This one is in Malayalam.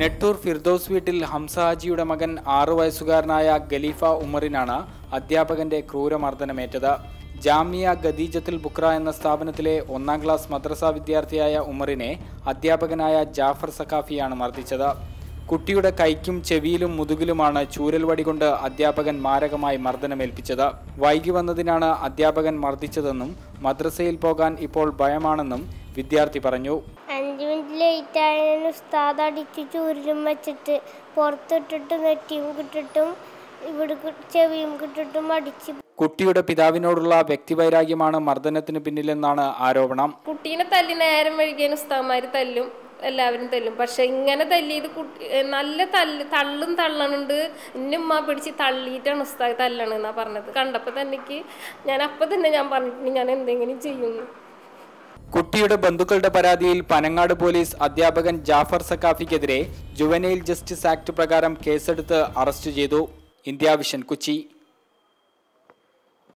നെട്ടൂർ ഫിർദോസ് വീട്ടിൽ ഹംസാജിയുടെ മകൻ ആറു വയസ്സുകാരനായ ഖലീഫ ഉമറിനാണ് അധ്യാപകന്റെ ക്രൂരമർദ്ദനമേറ്റത്. ജാമിയ ഖദീജത്തുൽ ബുക്ര എന്ന സ്ഥാപനത്തിലെ ഒന്നാം ക്ലാസ് മദ്രസ വിദ്യാർത്ഥിയായ ഉമറിനെ അധ്യാപകനായ ജാഫർ സഖാഫിയാണ് മർദ്ദിച്ചത്. കുട്ടിയുടെ കൈക്കും ചെവിയിലും മുതുകിലുമാണ് ചൂരൽവടി കൊണ്ട് അധ്യാപകൻ മാരകമായി മർദ്ദനമേൽപ്പിച്ചത്. വൈകി വന്നതിനാണ് അധ്യാപകൻ മർദ്ദിച്ചതെന്നും മദ്രസയിൽ പോകാൻ ഇപ്പോൾ ഭയമാണെന്നും വിദ്യാർത്ഥി പറഞ്ഞു. അഞ്ച് മിനിറ്റ് ലേറ്റ് ആയതിന് ഉസ്താദ് അടിച്ച് ചൂരിലും വെച്ചിട്ട് പുറത്തിട്ടിട്ട് നെറ്റിയും കിട്ടിട്ടും ഇവിടെ ചെവിയും കിട്ടിട്ടും അടിച്ച് കുട്ടിയുടെ പിതാവിനോടുള്ള വ്യക്തിവൈരാഗ്യമാണ് മർദ്ദനത്തിന് പിന്നിലെന്നാണ് ആരോപണം. കുട്ടീനെ തല്ലി നേരം വൈകിയതിന് ഉസ്താമാര് തല്ലും എല്ലാവരും തല്ലും. പക്ഷെ ഇങ്ങനെ തല്ലിയത് കുട്ടി നല്ല തല്ല് തള്ളും തള്ളണുണ്ട്. എന്നെ ഉമ്മ പിടിച്ച് തള്ളിയിട്ടാണ് ഉസ്താദ് തല്ലണെന്നാ പറഞ്ഞത്. കണ്ടപ്പോൾ തന്നെ ഞാൻ അപ്പം തന്നെ ഞാൻ പറഞ്ഞിട്ടുണ്ട് ഞാൻ എന്തെങ്കിലും ചെയ്യുന്നു. കുട്ടിയുടെ ബന്ധുക്കളുടെ പരാതിയിൽ പനങ്ങാട് പോലീസ് അധ്യാപകൻ ജാഫർ സക്കാഫിക്കെതിരെ ജുവനൈൽ ജസ്റ്റിസ് ആക്ട് പ്രകാരം കേസെടുത്ത് അറസ്റ്റ് ചെയ്തു. India Vision Kochi.